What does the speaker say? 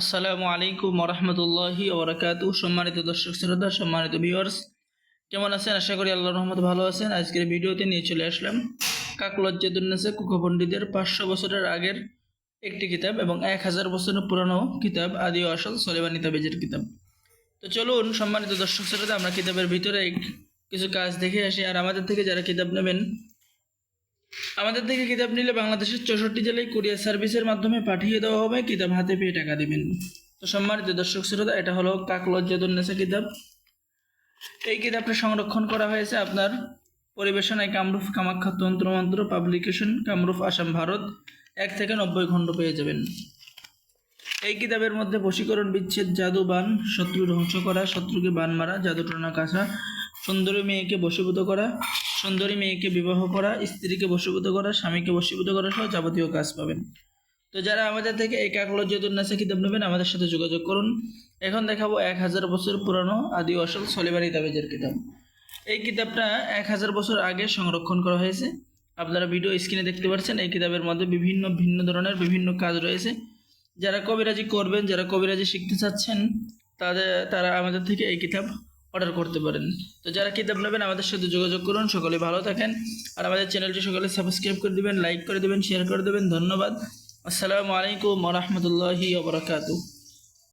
আসসালামু আলাইকুম রহমতুল্লাহি ওবরাকাত সম্মানিত দর্শক শ্রোতা, সম্মানিত ভিউয়ার্স কেমন আছেন? আশা করি আল্লাহ রহমত ভালো আছেন। আজকের ভিডিওতে নিয়ে চলে আসলাম কাকলজ্জাদুন্নেসে কুকপণ্ডিতের পাঁচশো বছরের আগের একটি কিতাব এবং এক হাজার বছরের পুরানো কিতাব, আদি আসল সলেমানি তাবেজের কিতাব। তো চলুন, সম্মানিত দর্শক শ্রোতা, আমরা কিতাবের ভিতরে কিছু কাজ দেখে আসি। আর আমাদের থেকে যারা কিতাব নেবেন আমাদের থেকে কিতাব নিলে বাংলাদেশের চৌষট্টি জেলায় কুরিয়ার সার্ভিসের মাধ্যমে পাঠিয়ে দেওয়া হবে, কিতাব হাতে পেয়ে টাকা দেবেন। তো সম্মানিত দর্শক শ্রোতা, এটা হলো কাকলজ্জাদুন্নেসা কিতাব। এই কিতাবটা সংরক্ষণ করা হয়েছে আপনার পরিবেশনায় কামরূপ কামাখ্যা তন্ত্রমন্ত্র পাবলিকেশন কামরূপ আসাম ভারত, এক থেকে নব্বই খণ্ড পেয়ে যাবেন। এই কিতাবের মধ্যে বশীকরণ বিচ্ছেদ, জাদু, বান, শত্রু ধ্বংস করা, শত্রুকে বান মারা জাদু টনা কাছা সুন্দরী মেয়েকে বশীভূত করা সুন্দরী মেয়েকে বিবাহ করা, স্ত্রীকে বশীভূত করা, স্বামীকে বশীভূত করা সহ যাবতীয় কাজ পাবেন। তো যারা আমাদের থেকে এই কাকলজ্জতুন্নাসা কিতাব নেবেন, আমাদের সাথে যোগাযোগ করুন। এখন দেখাবো এক হাজার বছর পুরানো আদি অসল সলিবারি তাবেজের কিতাব। এই কিতাবটা এক হাজার বছর আগে সংরক্ষণ করা হয়েছে। আপনারা ভিডিও স্ক্রিনে দেখতে পাচ্ছেন, এই কিতাবের মধ্যে বিভিন্ন ভিন্ন ধরনের বিভিন্ন কাজ রয়েছে। যারা কবিরাজি করবেন, যারা কবিরাজি শিখতে চাচ্ছেন, তাদের, তারা আমাদের থেকে এই কিতাব অর্ডার করতে পারেন। তো যারা কিতাব নেবেন, আমাদের সাথে যোগাযোগ করুন। সকলে ভালো থাকেন। আর আমাদের চ্যানেলটি সকলে সাবস্ক্রাইব করে দেবেন লাইক করে দেবেন শেয়ার করে দেবেন। ধন্যবাদ। আসসালামু আলাইকুম রহমতুল্লাহি ওবরাকাতু